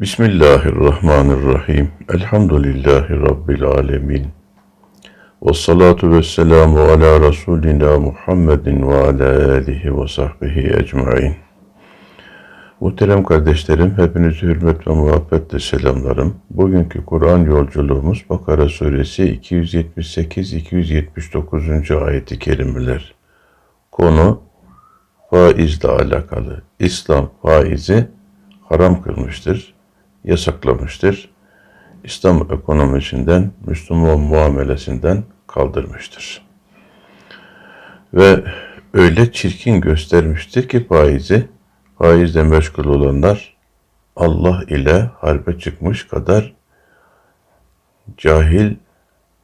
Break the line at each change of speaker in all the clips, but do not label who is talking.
Bismillahirrahmanirrahim. Elhamdülillahi Rabbil alemin. Ve salatu ve selamu ala Resulina Muhammedin ve ala alihi ve sahbihi ecmain. Muhterem kardeşlerim, hepinizi hürmet ve muhabbetle selamlarım. Bugünkü Kur'an yolculuğumuz Bakara suresi 278-279. ayeti kerimeler. Konu faizle alakalı. İslam faizi haram kılmıştır, yasaklamıştır. İslam ekonomisinden, Müslüman muamelesinden kaldırmıştır. Ve öyle çirkin göstermiştir ki faizi, faizle meşgul olanlar Allah ile harbe çıkmış kadar cahil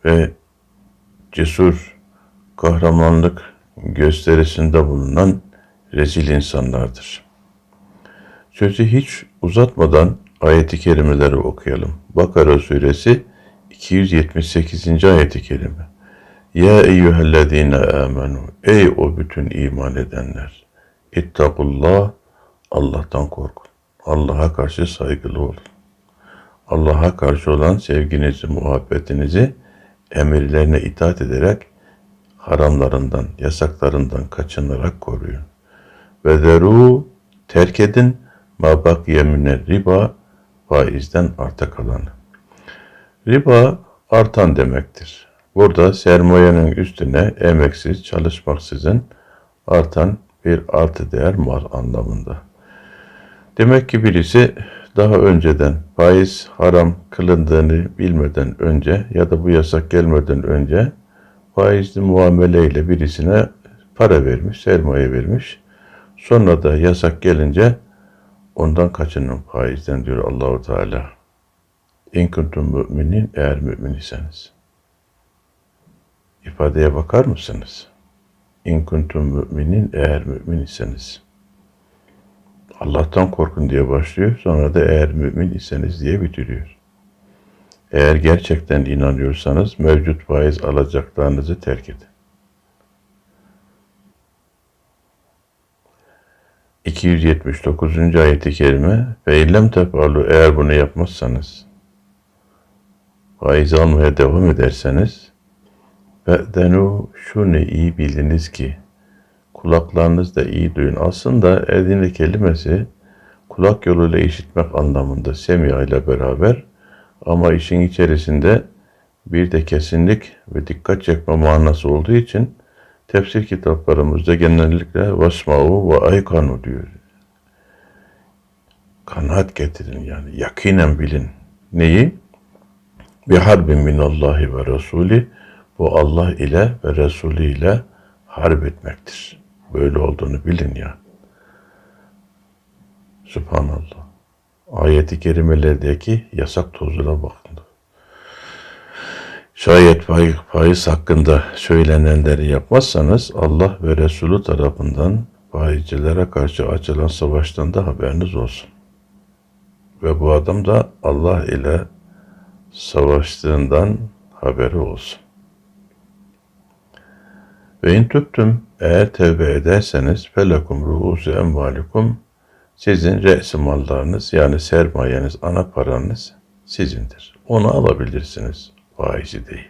ve cesur kahramanlık gösterisinde bulunan rezil insanlardır. Sözü hiç uzatmadan ayeti kerimeleri okuyalım. Bakara suresi 278. ayeti kerime. Ya eyyühellezine amenu. Ey o bütün iman edenler. İttakullah. Allah'tan korkun. Allah'a karşı saygılı olun. Allah'a karşı olan sevginizi, muhabbetinizi emirlerine itaat ederek haramlarından, yasaklarından kaçınarak koruyun. Ve deru terk edin ma bakiye riba faizden arta kalanı. Riba artan demektir. Burada sermayenin üstüne emeksiz, çalışmaksızın artan bir artı değer mal anlamında. Demek ki birisi daha önceden faiz haram kılındığını bilmeden önce ya da bu yasak gelmeden önce faizli muameleyle birisine para vermiş, sermaye vermiş. Sonra da yasak gelince ondan kaçının faizden diyor Allahu Teala. İn kuntum müminin eğer mümin iseniz. İfadeye bakar mısınız? İn kuntum müminin eğer mümin iseniz. Allah'tan korkun diye başlıyor. Sonra da eğer mümin iseniz diye bitiriyor. Eğer gerçekten inanıyorsanız mevcut faiz alacaklarınızı terk edin. 279. ayeti kerime ve illem tefalu eğer bunu yapmazsanız faiz almaya devam ederseniz ve denu şunu iyi biliniz ki kulaklarınız da iyi duyun. Aslında edine kelimesi kulak yoluyla işitmek anlamında semya ile beraber ama işin içerisinde bir de kesinlik ve dikkat çekme manası olduğu için tefsir kitaplarımızda genellikle vasma'u ve aykanu diyor. Kanaat getirin yani yakinen bilin. Neyi? Bir harbin minallahi ve Resulü bu Allah ile ve Resulü ile harp etmektir. Böyle olduğunu bilin ya. Subhanallah. Ayeti kerimelerdeki yasak tozuna bakın. Şayet faiz hakkında söylenenleri yapmazsanız Allah ve Resulü tarafından faizcilere karşı açılan savaştan da haberiniz olsun. Ve bu adam da Allah ile savaştığından haberi olsun. Ve in tüptüm eğer tevbe ederseniz felekum ruhusu envalikum sizin re'si mallarınız yani sermayeniz, ana paranız sizindir. Onu alabilirsiniz. Faizi değil.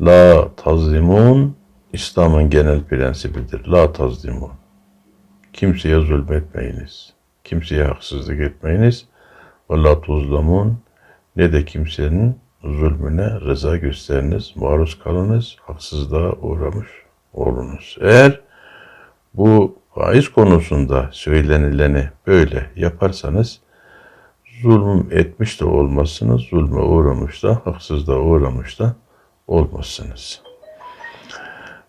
La tazlimun İslam'ın genel prensibidir. La tazlimun. Kimseye zulmetmeyiniz. Kimseye haksızlık etmeyiniz. Ve la tuzlamun ne de kimsenin zulmüne rıza gösteriniz, maruz kalınız, haksızlığa uğramış olunuz. Eğer bu faiz konusunda söylenileni böyle yaparsanız zulüm etmiş de olmazsınız, zulme uğramış da, haksızlığa uğramış da olmazsınız.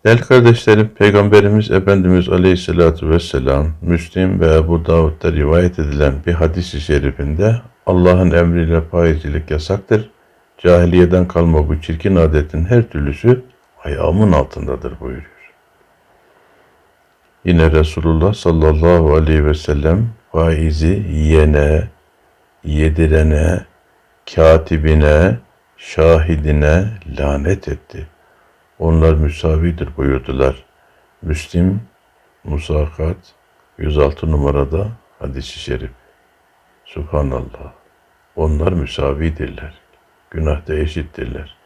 Değerli kardeşlerim, Peygamberimiz Efendimiz Aleyhisselatü Vesselam, Müslim ve Ebu Davud'da rivayet edilen bir hadis-i şerifinde Allah'ın emriyle faizcilik yasaktır. Cahiliyeden kalma bu çirkin adetin her türlüsü ayağımın altındadır buyuruyor. Yine Resulullah sallallahu aleyhi ve sellem faizi yiyene, yedirene, katibine, şahidine lanet etti. Onlar müsavidir buyurdular. Müslim Musakat 106 numarada hadisi şerif. Subhanallah. Onlar müsavidirler. Günahta eşittirler.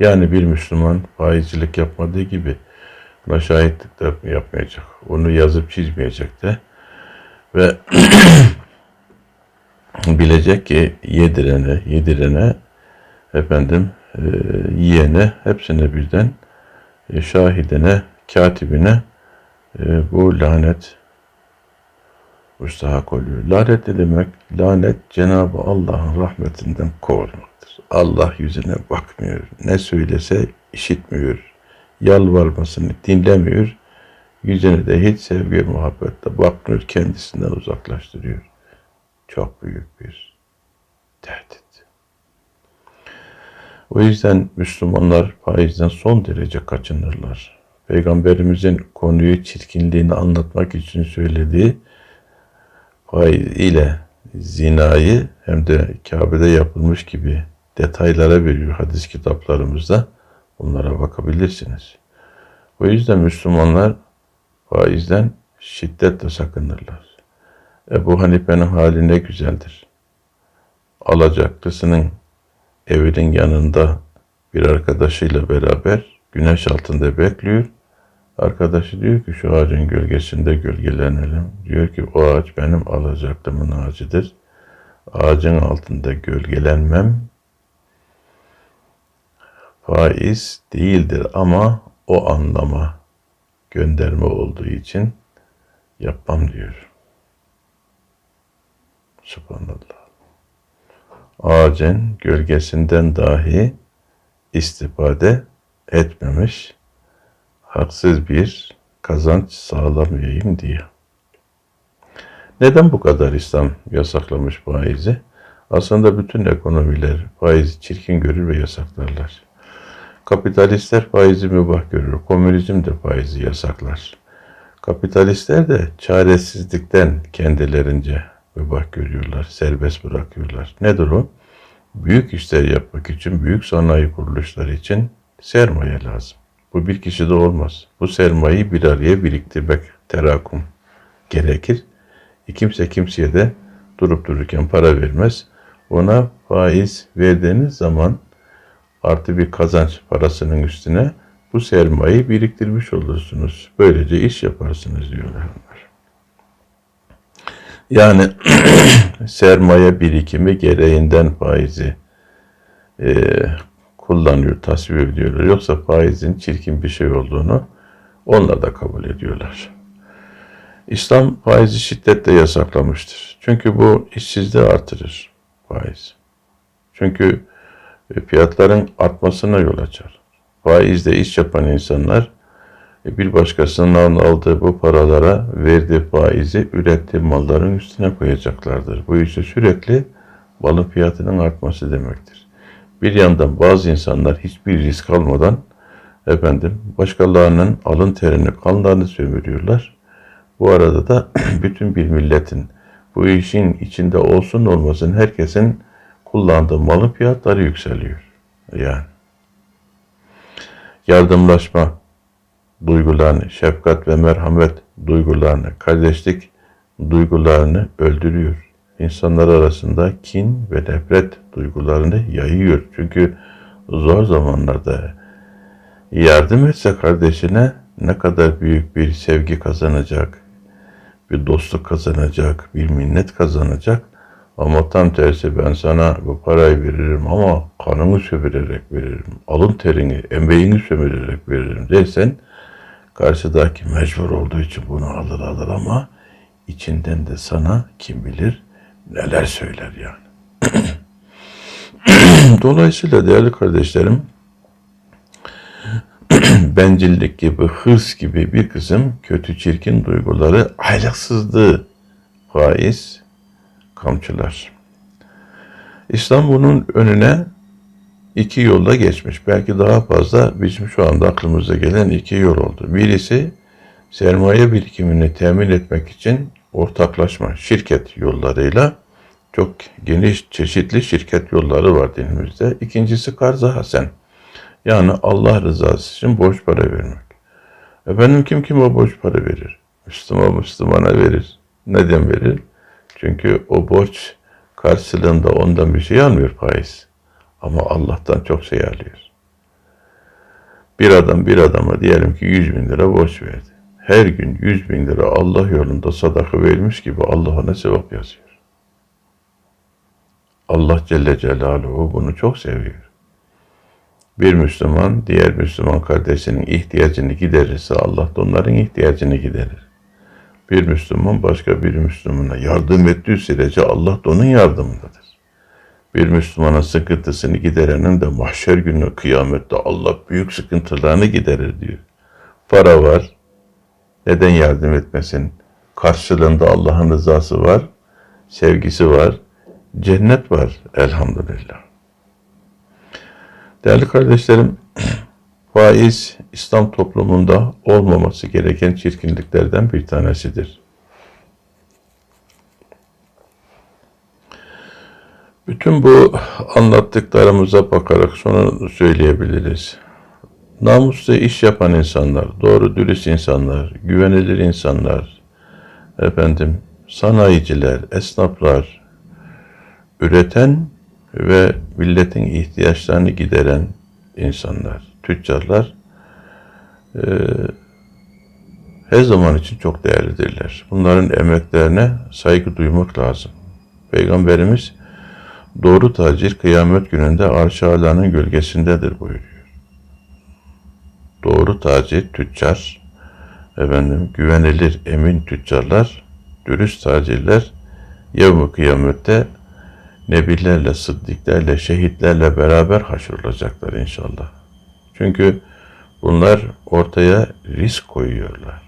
Yani bir Müslüman faizcilik yapmadığı gibi buna şahitlik de yapmayacak. Onu yazıp çizmeyecek de. Ve bilecek ki yedirene, yedirene, efendim, e, yiyene, hepsine birden, e, şahidine, katibine e, bu lanet müstahak oluyor. Lanet ne demek? Lanet Cenab-ı Allah'ın rahmetinden kovulmaktır. Allah yüzüne bakmıyor. Ne söylese işitmiyor. Yalvarmasını dinlemiyor. Yüzüne de hiç sevgi muhabbetle bakmıyor. Kendisinden uzaklaştırıyor. Çok büyük bir tehdit. O yüzden Müslümanlar faizden son derece kaçınırlar. Peygamberimizin konuyu çirkinliğini anlatmak için söylediği faiz ile zinayı hem de Kabe'de yapılmış gibi detaylara veriyor hadis kitaplarımızda. Bunlara bakabilirsiniz. O yüzden Müslümanlar faizden şiddetle sakınırlar. Ebu Hanife'nin hali ne güzeldir. Alacaklısının evinin yanında bir arkadaşıyla beraber güneş altında bekliyor. Arkadaşı diyor ki şu ağacın gölgesinde gölgelenelim. Diyor ki o ağaç benim alacaklımın ağacıdır. Ağacın altında gölgelenmem faiz değildir ama o anlama gönderme olduğu için yapmam diyor. Subhanallah. Ağacın gölgesinden dahi istifade etmemiş haksız bir kazanç sağlamayayım diye. Neden bu kadar İslam yasaklamış faizi? Aslında bütün ekonomiler faizi çirkin görür ve yasaklarlar. Kapitalistler faizi mübah görür. Komünizm de faizi yasaklar. Kapitalistler de çaresizlikten kendilerince mübah görüyorlar, serbest bırakıyorlar. Nedir o? Büyük işler yapmak için, büyük sanayi kuruluşları için sermaye lazım. Bu bir kişide olmaz. Bu sermayeyi bir araya biriktirmek, terakum gerekir. E kimse kimseye de durup dururken para vermez. Ona faiz verdiğiniz zaman artı bir kazanç parasının üstüne bu sermayeyi biriktirmiş olursunuz. Böylece iş yaparsınız diyorlar. Yani sermaye birikimi gereğinden faizi e, kullanıyor, tasvip ediyorlar. Yoksa faizin çirkin bir şey olduğunu onlar da kabul ediyorlar. İslam faizi şiddetle yasaklamıştır. Çünkü bu işsizliği artırır faiz. Çünkü e, fiyatların artmasına yol açar. Faizle iş yapan insanlar bir başkasının aldığı bu paralara verdiği faizi ürettiği malların üstüne koyacaklardır. Bu ise sürekli malın fiyatının artması demektir. Bir yandan bazı insanlar hiçbir risk almadan efendim başkalarının alın terini, kanlarını sömürüyorlar. Bu arada da bütün bir milletin bu işin içinde olsun olmasın herkesin kullandığı malın fiyatları yükseliyor. Yani yardımlaşma duygularını, şefkat ve merhamet duygularını, kardeşlik duygularını öldürüyor insanlar arasında kin ve nefret duygularını yayıyor. Çünkü zor zamanlarda yardım etse kardeşine ne kadar büyük bir sevgi kazanacak, bir dostluk kazanacak, bir minnet kazanacak. Ama tam tersi ben sana bu parayı veririm ama kanımı sömürerek veririm. Alın terini, emeğini sömürerek veririm dersen karşıdaki mecbur olduğu için bunu alır alır ama içinden de sana kim bilir neler söyler yani. Dolayısıyla değerli kardeşlerim, bencillik gibi, hırs gibi bir kısım kötü çirkin duyguları, ahlaksızlığı, faiz, kamçılar. İslam bunun önüne iki yolla geçmiş. Belki daha fazla bizim şu anda aklımıza gelen iki yol oldu. Birisi sermaye birikimini temin etmek için ortaklaşma, şirket yollarıyla çok geniş, çeşitli şirket yolları var dinimizde. İkincisi karz hasen. Yani Allah rızası için borç para vermek. Efendim kim kime borç para verir? Müslüman Müslümana verir. Neden verir? Çünkü o borç Karşılığında ondan bir şey almıyor faiz. Ama Allah'tan çok şey alıyor. Bir adam bir adama diyelim ki 100 bin lira borç verdi. Her gün 100 bin lira Allah yolunda sadaka vermiş gibi Allah ona sevap yazıyor. Allah Celle Celaluhu bunu çok seviyor. Bir Müslüman diğer Müslüman kardeşinin ihtiyacını giderirse Allah da onların ihtiyacını giderir. Bir Müslüman başka bir Müslümana yardım ettiği sürece Allah da onun yardımındadır. Bir Müslümanın sıkıntısını giderenin de mahşer günü kıyamette Allah büyük sıkıntılarını giderir diyor. Para var. Neden yardım etmesin? Karşılığında Allah'ın rızası var. Sevgisi var. Cennet var elhamdülillah. Değerli kardeşlerim, faiz İslam toplumunda olmaması gereken çirkinliklerden bir tanesidir. Bütün bu anlattıklarımıza bakarak şunu söyleyebiliriz. Namuslu iş yapan insanlar, doğru dürüst insanlar, güvenilir insanlar, efendim sanayiciler, esnaflar, üreten ve milletin ihtiyaçlarını gideren insanlar, tüccarlar e, her zaman için çok değerlidirler. Bunların emeklerine saygı duymak lazım. Peygamberimiz doğru tacir kıyamet gününde arş alanın gölgesindedir buyuruyor. Doğru tacir, tüccar, efendim güvenilir, emin tüccarlar, dürüst tacirler yevmi kıyamette nebilerle, sıddıklarla, şehitlerle beraber haşrolacaklar inşallah. Çünkü bunlar ortaya risk koyuyorlar.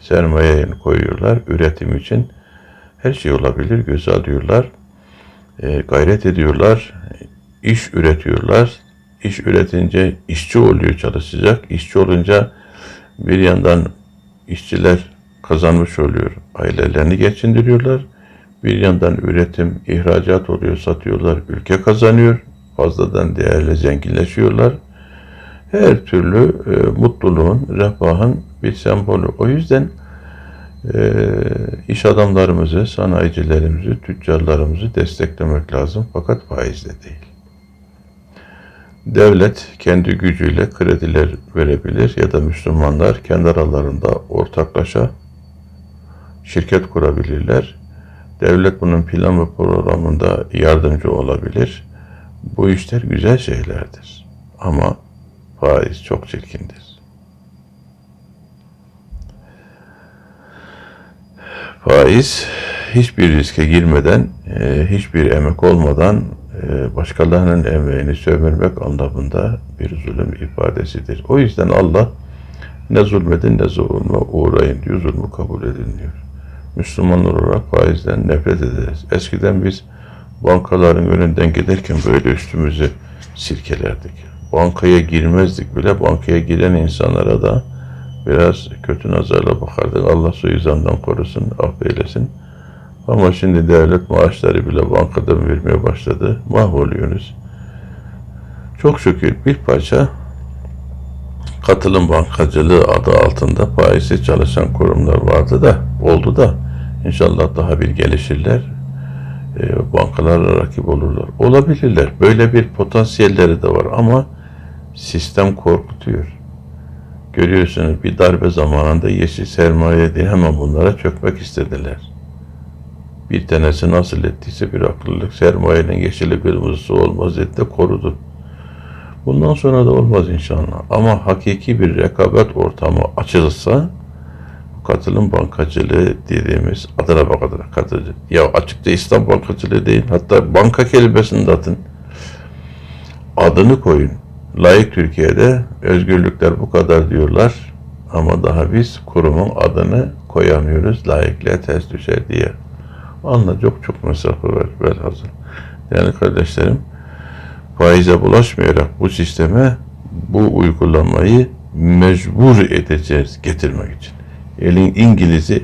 Sermaye koyuyorlar, üretim için her şey olabilir, göz alıyorlar, e, gayret ediyorlar, iş üretiyorlar. İş üretince işçi oluyor çalışacak. İşçi olunca bir yandan işçiler kazanmış oluyor. Ailelerini geçindiriyorlar. Bir yandan üretim, ihracat oluyor, satıyorlar, ülke kazanıyor. Fazladan değerli zenginleşiyorlar. Her türlü e, mutluluğun, refahın bir sembolü. O yüzden iş adamlarımızı, sanayicilerimizi, tüccarlarımızı desteklemek lazım. Fakat faizle değil. Devlet kendi gücüyle krediler verebilir ya da Müslümanlar kendi aralarında ortaklaşa şirket kurabilirler. Devlet bunun plan ve programında yardımcı olabilir. Bu işler güzel şeylerdir. Ama faiz çok çirkindir. Faiz hiçbir riske girmeden, e, hiçbir emek olmadan e, başkalarının emeğini sömürmek anlamında bir zulüm ifadesidir. O yüzden Allah ne zulmedin ne zulme uğrayın diyor, zulmü kabul edin diyor. Müslüman olarak faizden nefret ederiz. Eskiden biz bankaların önünden giderken böyle üstümüzü silkelerdik. Bankaya girmezdik bile. Bankaya giren insanlara da biraz kötü nazarla bakardık. Allah suizandan korusun, affeylesin. Ama şimdi devlet maaşları bile bankadan vermeye başladı. Mahvoluyoruz. Çok şükür bir parça katılım bankacılığı adı altında faizsiz çalışan kurumlar vardı da, oldu da inşallah daha bir gelişirler. E, bankalarla rakip olurlar. Olabilirler. Böyle bir potansiyelleri de var ama sistem korkutuyor. Görüyorsunuz bir darbe zamanında yeşil sermaye diye hemen bunlara çökmek istediler. Bir tanesi nasıl ettiyse bir akıllılık sermayenin yeşili kırmızısı olmaz dedi de korudu. Bundan sonra da olmaz inşallah. Ama hakiki bir rekabet ortamı açılırsa katılım bankacılığı dediğimiz adına bak adına katılım. Ya açıkça İslam bankacılığı değil. Hatta banka kelimesini de atın. Adını koyun. Layık Türkiye'de özgürlükler bu kadar diyorlar. Ama daha biz kurumun adını koyamıyoruz. Layıklığa ters düşer diye. Anla çok çok mesafe var velhasıl. Yani kardeşlerim faize bulaşmayarak bu sisteme bu uygulamayı mecbur edeceğiz getirmek için. Elin İngiliz'i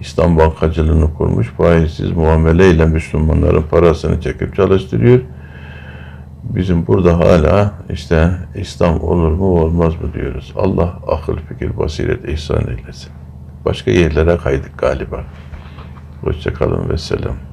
İslam bankacılığını kurmuş, faizsiz muameleyle Müslümanların parasını çekip çalıştırıyor. Bizim burada hala işte İslam olur mu olmaz mı diyoruz. Allah akıl fikir basiret ihsan eylesin. Başka yerlere kaydık galiba. Hoşçakalın ve selam.